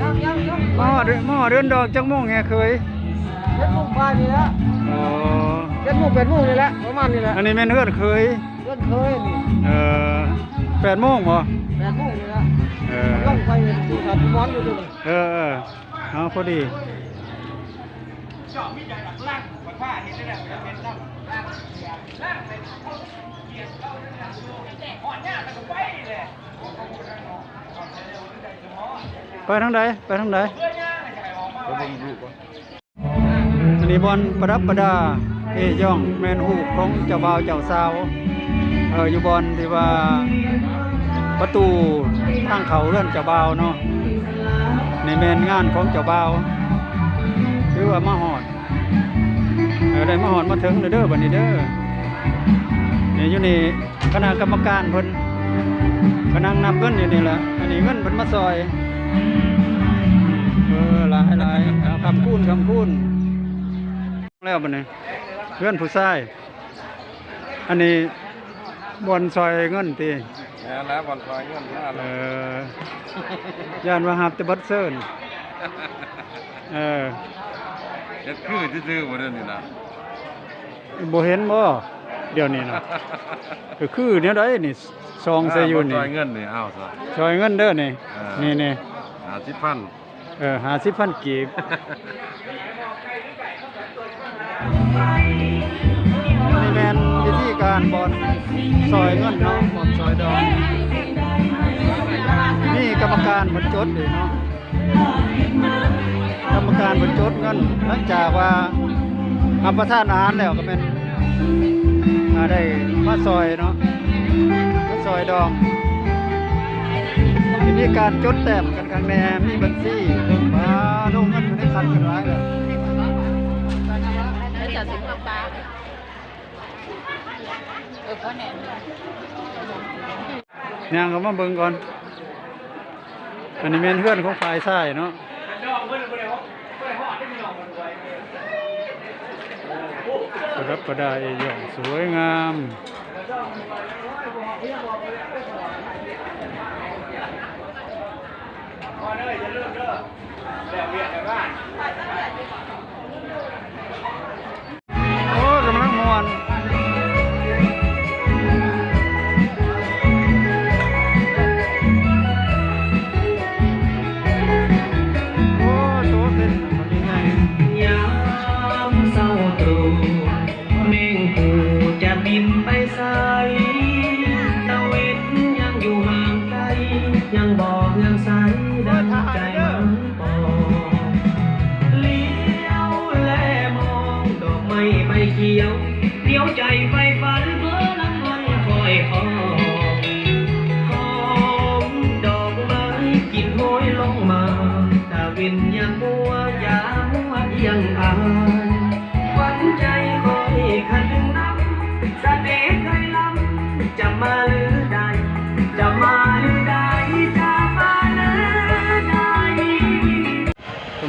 ยังยังยังหม้อเดือนหม้อเดือนดอกจังม่วงแฮเคยเจ็ดโมงบ่ายนี่แหละอ๋อเจ็ดโมงแปดโมงนี่แหละประมาณนี่แหละอันนี้แม่นเฮือนเคยเพื่อนเคยนี่เอ่อแปดโมงบ่แปดโมงนี่แหละเออล่องไปดูสาธุมอนอยู่ตรงนี้เออเออเอาพอดี ไปทางใดไปทางใดอันนี้บอลประดับประดาเอย่องแมนฮูกของเจ้าบ่าวเจ้าสาวเอออยู่บอลที่ว่าประตูทางเขาเลื่อนเจ้าบ่าวเนาะในแมนงานของเจ้าบ่าวถือว่ามาหอดเออได้มาหอดมาถึงเด้อเด้อบัดนี้เด้อนี่อยู่นี่คณะกรรมการเพิ่น กำลังนับเงินอยู่นี่แหละอันนี้เงินเพิ่นมาซอย เออหลายหลายเอาคำคูณคำคูณแล้วบัดนี้เพื่อนผู้ชาย อันนี้บอนซอยเงินตีแล้วแล้วบอลคอยเงินหน้าเอเราอย่านว่าหับแต่บัดเซิร์นเออเด็ดคือซื่อๆบ่เด้อนี่นะบ่เห็นบ่เดี๋ยวนี้นะก็คือเนี่ยได้นี่ ซองใส่อยู่บอลนี่คอยเงินนี่เอาซะซอยเงินเด้อนี่เออนี่นี่หาสิพันเออหาสิบพันกีบนี่แมนวิธีการบอลซอยเงินเนาะบอลซอยดอนนี่กรรมการบรรจดเลยเนาะกรรมการบรรจดเงินหลังจากว่ารับประทานอาหารแล้วก็เป็นอ่าได้มาซอยเนาะมา ซอยดองทีนี้การจดแต้มกันครั้งแน่มีบัญชีมาลงเงินอยู่ในคันกันหลายเลยแล้วจะถึงกับปลาเออเพราแหนมย่างเขามาเบิ่งก่อน อันนี้แม่นเพื่อนของฝ่ายซ้ายเนาะประดับประดาเอยองสวยงาม โอ้กำลังมวน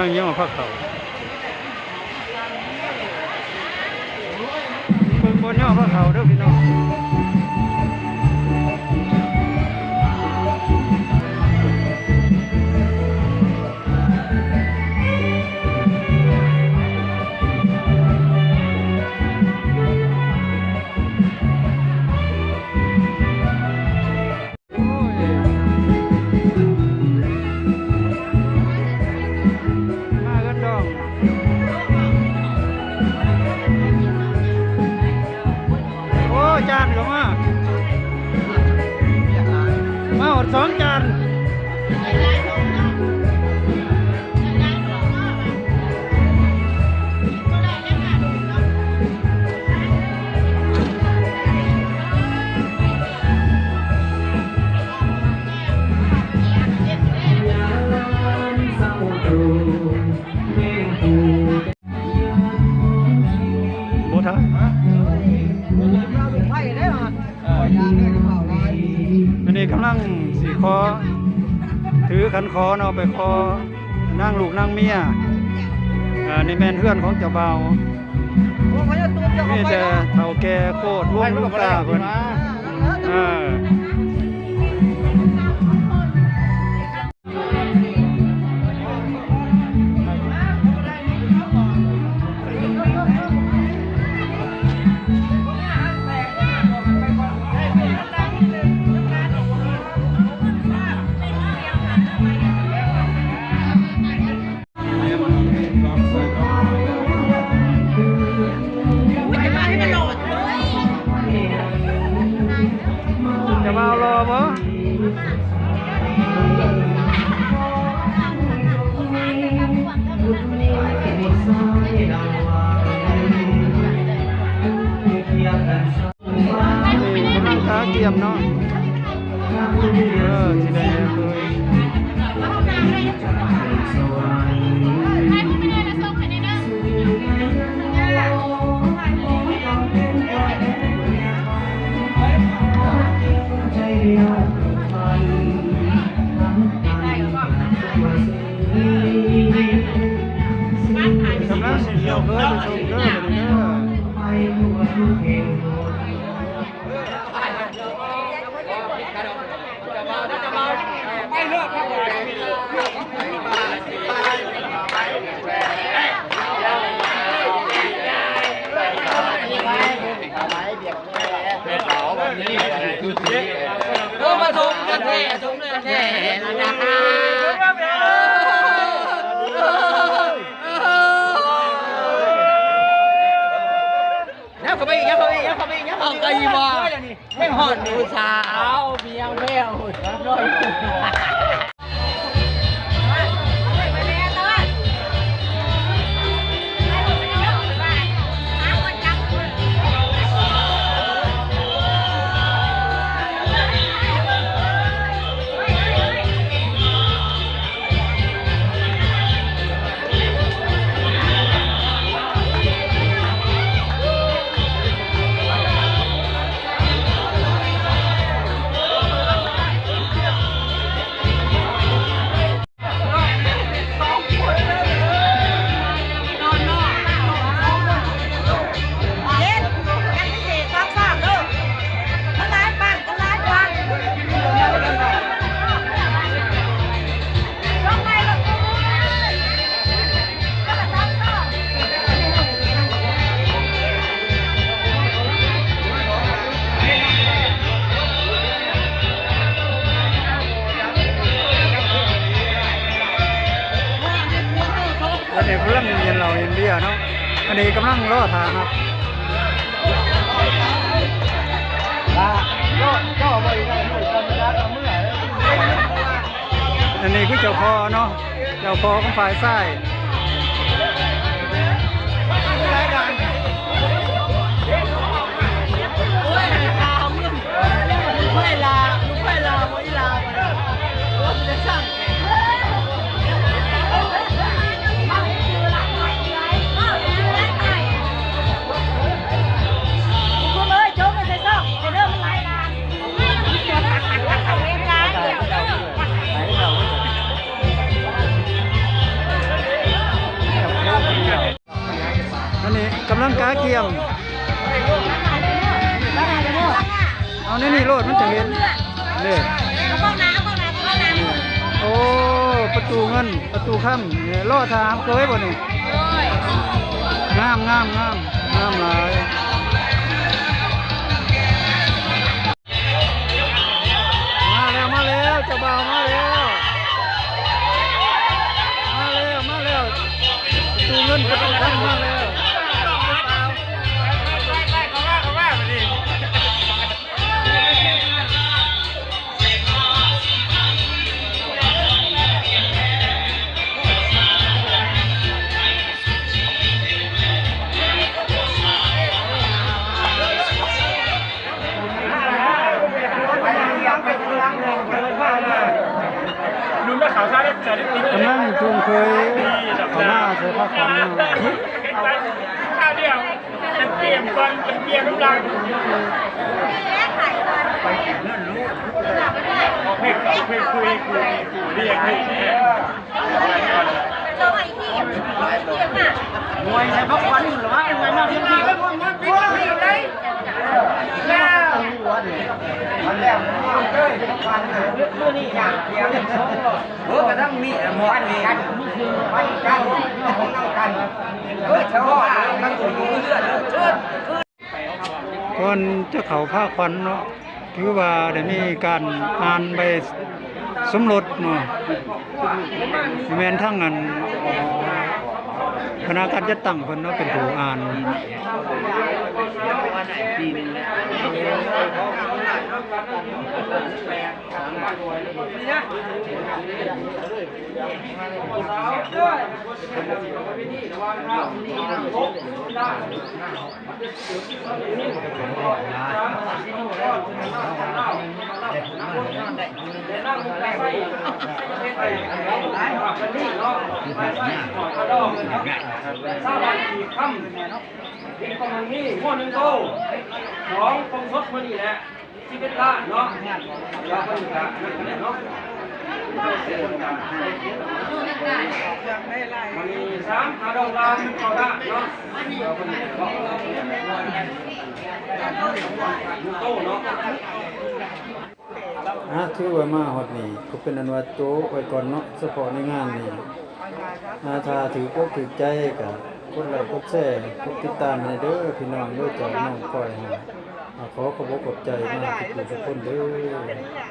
ลังย่อพักเขาเบิ่งบนย่อพักเขาเด้อพี่น้อง อยยางได้กับเผาลายอันนี้กำลังสีคอถือขันคอเนาะไปคอนั่งลูกนั่งเมียอ่านี่แม่นเพื่อนของเจ้าบ่าวพวกมันจะตัวเจ้ามีเข้าไปแต่เนาะเฒ่าแก่โคตรวงลูกตาเพิ่นเออ มาชมกันแท้ชมกันแท้นะฮะยับเข้า ไปอีกยับเข้าไปอีกยับเข้าไปอีกยับเข้าไปอีกบ่ไม่หอดดูสาวเมียแมวน้อย ครับอันนี้คือเจ้าพอเนาะ เจ้าพอของฝ่ายซ้ายไม่ลา นนี้กำลังกาเกียม เอาในนี่โลดมันจะเห็นนี่เอาบ้องน้ำเอาบ้องน้ำเอาบ้องน้ำโอ้ประตูเงินประตูค่ำนี่รอทางเคยบ่นี่โอ้ยงามงามงามงามหลายมาแล้วมาแล้วเจ้าบ่าวมาแล้วมาแล้วมาแล้วประตูเงินประตูค่ำมาแล้ว หน้าเสือผ้าข้าวเดียวจะเตรียมก่อนจะเตรียมน้ำลังเพลงเพลงคุยคุยคุยเรียกให้เราไอ้ที่เกียงอะมวยใช่พักวันหรือว่าอะไรมากที่มันมันปีนี่เลยแล้ว มันแล้วมันเลยมันเมื่อนี่อย่างเดียวเออกระทั่งมีหมอนกันมันกันของนั่งกันเออเฉพาะมันอยู่เลือดเลือดก่อนจะเขาผ้าขวัญเนาะถือว่าได้มีการอ่านใบสมรสเนาะแมนทั้งนั้นคณะการจัดตั้งเพิ่นเนาะเป็นผู้อ่านทราบวั นอีกค่ำกินกองนี้หม้อหนึ่งโตสองกองสดมานี่แหละ ที่เป็นล้าเนาะเราก็อยู่กันนั่นเนาะมันมีสามหาดอกลานเก่าได้เนาะเราเป็นโตเนาะอะถือว่ามาฮอดนี่ก็เป็นอันว่าโจไว้ก่อนเนาะเฉพาะในงานนี่อาถ้าถือปกถือใจก็กดไลค์กแชร์กติดตามให้เด้อพี่น้องเด้อจากน้องก้อยฮะ ขอขอบคุณขอบใจมากทุกผู้ทุกคนเด้อ